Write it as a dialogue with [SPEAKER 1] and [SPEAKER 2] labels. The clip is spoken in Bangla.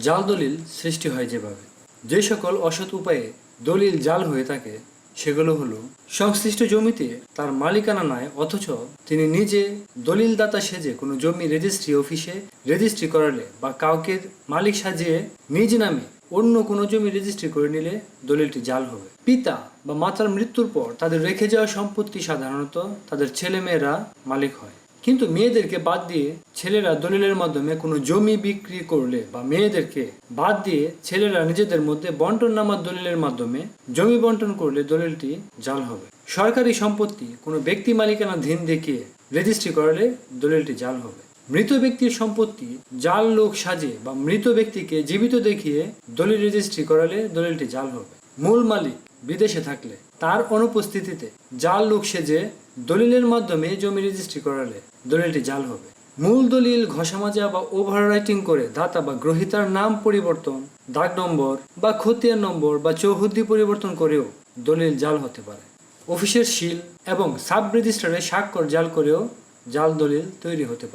[SPEAKER 1] জাল দলিল সৃষ্টি হয় যেভাবে। যে সকল অসৎ উপায়ে দলিল জাল হয়ে থাকে, সেগুলো হলো, সংশ্লিষ্ট জমিতে তার মালিকানা নয় অথচ তিনি নিজে দলিলদাতা সেজে কোনো জমি রেজিস্ট্রি অফিসে রেজিস্ট্রি করালে বা কাউকে মালিক সাজিয়ে নিজ নামে অন্য কোনো জমি রেজিস্ট্রি করে নিলে দলিলটি জাল হবে। পিতা বা মাতার মৃত্যুর পর তাদের রেখে যাওয়া সম্পত্তি সাধারণত তাদের ছেলেমেয়েরা মালিক হয়। কিন্তু মেয়েদেরকে বাদ দিয়ে ছেলেরা দলিলের মাধ্যমে কোনো জমি বিক্রি করলে বা মেয়েদেরকে বাদ দিয়ে ছেলেরা নিজেদের মধ্যে বন্টন নামার দলিলের মাধ্যমে জমি বন্টন করলে দলিলটি জাল হবে। সরকারি সম্পত্তি কোনো ব্যক্তি মালিকানাধীন দেখিয়ে রেজিস্ট্রি করালে দলিলটি জাল হবে। মৃত ব্যক্তির সম্পত্তি জাল লোক সাজে বা মৃত ব্যক্তিকে জীবিত দেখিয়ে দলিল রেজিস্ট্রি করালে দলিলটি জাল হবে। মূল মালিক বিদেশে থাকলে তার অনুপস্থিতিতে জাল লোক সেজে দলিলের মাধ্যমে জমি রেজিস্ট্রি করালে দলিলটি জাল হবে। মূল দলিল ঘষামাজা বা ওভার রাইটিং করে দাতা বা গ্রহিতার নাম পরিবর্তন, দাগ নম্বর বা খতিয়ান নম্বর বা চৌহদ্দি পরিবর্তন করেও দলিল জাল হতে পারে। অফিসের শিল এবং সাব রেজিস্টারে স্বাক্ষর জাল করেও জাল দলিল তৈরি হতে পারে।